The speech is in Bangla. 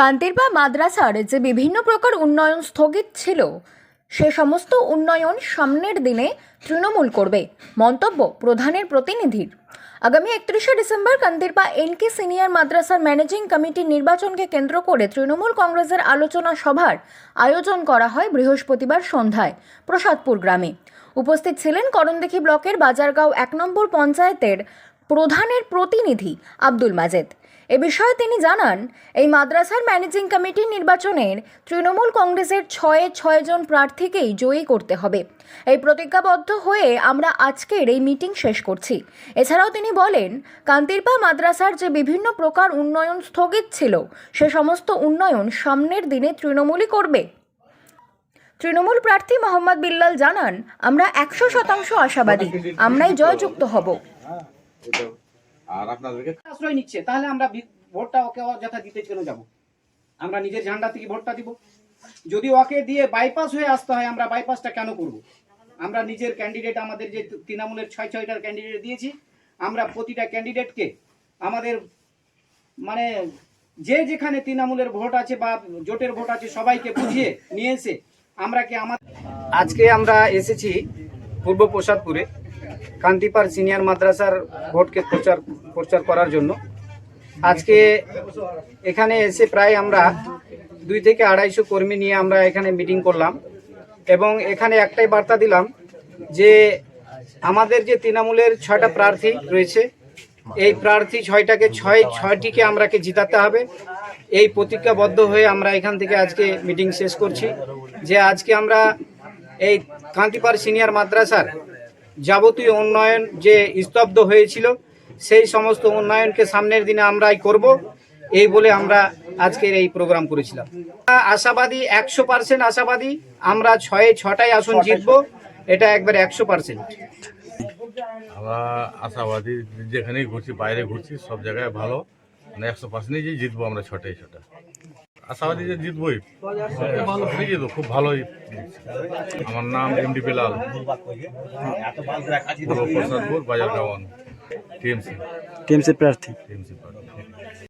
কান্তিরবা মাদ্রাসার যে বিভিন্ন প্রকার উন্নয়ন স্থগিত ছিল, সে সমস্ত উন্নয়ন সামনের দিনে তৃণমূল করবে, মন্তব্য প্রধানের প্রতিনিধির। আগামী একত্রিশে ডিসেম্বর কান্তিরপা এনকে সিনিয়র মাদ্রাসার ম্যানেজিং কমিটির নির্বাচনকে কেন্দ্র করে তৃণমূল কংগ্রেসের আলোচনা সভার আয়োজন করা হয় বৃহস্পতিবার সন্ধ্যায় প্রসাদপুর গ্রামে। উপস্থিত ছিলেন করণদেখি ব্লকের বাজারগাঁও এক নম্বর পঞ্চায়েতের প্রধানের প্রতিনিধি আব্দুল মাজেদ। এ বিষয়ে তিনি জানান, এই মাদ্রাসার ম্যানেজিং কমিটির নির্বাচনের তৃণমূল কংগ্রেসের ছয়ে ছয় জন প্রার্থীকেই জয়ী করতে হবে। এই প্রতিজ্ঞাবদ্ধ হয়ে আমরা আজকের এই মিটিং শেষ করছি। এছাড়াও তিনি বলেন, কান্তিরপা মাদ্রাসার যে বিভিন্ন প্রকার উন্নয়ন স্থগিত ছিল, সে সমস্ত উন্নয়ন সামনের দিনে তৃণমূলই করবে। তৃণমূল প্রার্থী মোহাম্মদ বিল্লাল জানান, আমরা একশো শতাংশ আশাবাদী, আমরাই জয়যুক্ত হব। আর আপনাদেরকে আশ্রয় নিচ্ছে তাহলে আমরা ভি- ভোটটা ওকে যথা দিতে কেন যাব? আমরা নিজের ঝান্ডা থেকে ভোটটা দিব। যদি ওকে দিয়ে বাইপাস হয়ে আসতে হয় আমরা বাইপাসটা কেন করব? আমরা নিজের ক্যান্ডিডেট আমাদের যে তৃণমূলের ছয় ছয়টার ক্যান্ডিডেট দিয়েছি আমরা প্রতিটা ক্যান্ডিডেটকে আমাদের মানে যে যেখানে তৃণমূলের ভোট আছে বা জোটের ভোট আছে সবাইকে বুঝিয়ে নিয়ে এসে আমরা কি আমার আজকে আমরা এসেছি পূর্ব প্রসাদপুরে। কান্তিপার সিনিয়র মাদ্রাসার ভোটকে প্রচার প্রচার করার জন্য। আজকে এখানে এসে প্রায় আমরা দুই থেকে আড়াইশো কর্মী নিয়ে আমরা এখানে মিটিং করলাম এবং এখানে একটাই বার্তা দিলাম যে আমাদের যে তৃণমূলের ছয়টা প্রার্থী রয়েছে, এই প্রার্থী ছয়টাকে ছয়, ছয়টিকে আমরাকে জিতাতে হবে। এই প্রতিজ্ঞাবদ্ধ হয়ে আমরা এখান থেকে আজকে মিটিং শেষ করছি। যে আজকে আমরা এই কান্তিপার সিনিয়র মাদ্রাসার যাবতীয় উন্নয়ন যে স্তব্ধ হয়েছিল সেই সমস্ত উন্নয়নকে সামনের দিনে আমরাই করব। এই বলে আমরা আজকের এই প্রোগ্রাম করেছিলাম। আশাবাদী একশো পার্সেন্ট আশাবাদী আমরা ছয়ে ছটায় আসন জিতবো। এটা একবার একশো পার্সেন্ট। আমরা আশাবাদী যেখানেই ঘুরছি বাইরে ঘুরছি সব জায়গায় ভালো। মানে একশো পার্সেন্টই যে জিতবো আমরা ছটাই ছটা। আশাবাদী যে জিতবই। জিতবো খুব ভালোই আমার নাম এম ডি বেলাল। প্রসাদপুর বাজার গাওয়ান टीएमसी टीएमसी प्रार्थी। टीएमसी प्रार्थी।